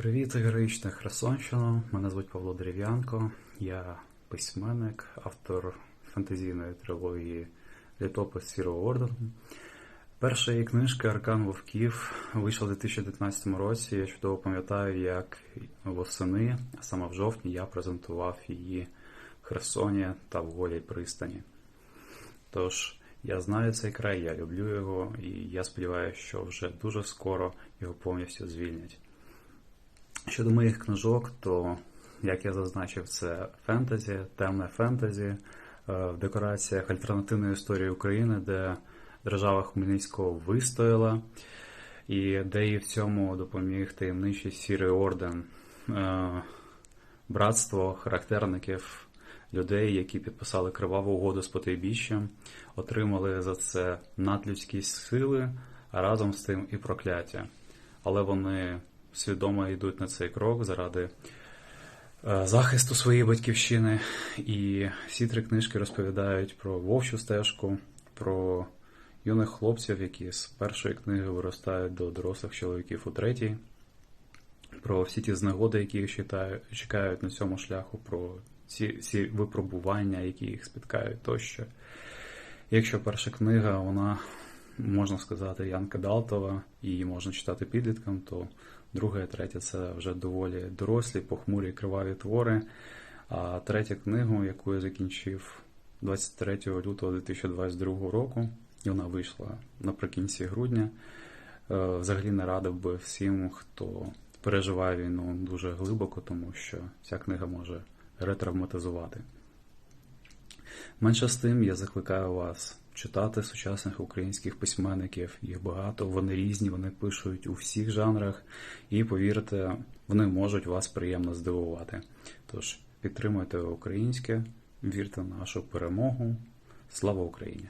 Привіт, героїчна Херсонщина. Мене звуть Павло Дерев'янко. Я письменник, автор фантазійної трилогії Літопис Сірого Ордену. Перша її книжка Аркан Вовків вийшла у 2019 році. Я чудово пам'ятаю, як восени, а саме в жовтні, я презентував її в Херсоні та в Голій пристані. Тож, я знаю цей край, я люблю його, і я сподіваюся, що вже дуже скоро його повністю звільнять. Щодо моїх книжок, то, як я зазначив, це фентезі, темне фентезі е, в декораціях альтернативної історії України, де держава Хмельницького вистояла, і де їй в цьому допоміг таємничий сірий орден, е, братство характерників, людей, які підписали криваву угоду з потайбіщем, отримали за це надлюдські сили, а разом з тим і прокляття. Але вони свідомо йдуть на цей крок заради е, захисту своєї батьківщини. І всі три книжки розповідають про вовчу стежку, про юних хлопців, які з першої книги виростають до дорослих чоловіків у третій, про всі ті знегоди, які їх чекають на цьому шляху, про ці, ці випробування, які їх спіткають тощо. Якщо перша книга, вона, можна сказати, Янка Далтова, її можна читати підліткам, то друга і третя це вже доволі дорослі, похмурі, криваві твори. А третя книгу, яку я закінчив 23 лютого 2022 року, і вона вийшла наприкінці грудня. Е, Взагалі не радив би всім, хто переживає війну дуже глибоко, тому що ця книга може ретравматизувати. Менше з тим, я закликаю вас читати сучасних українських письменників. Їх багато, вони різні, вони пишуть у всіх жанрах, і повірте, вони можуть вас приємно здивувати. Тож підтримуйте українське, вірте в нашу перемогу. Слава Україні!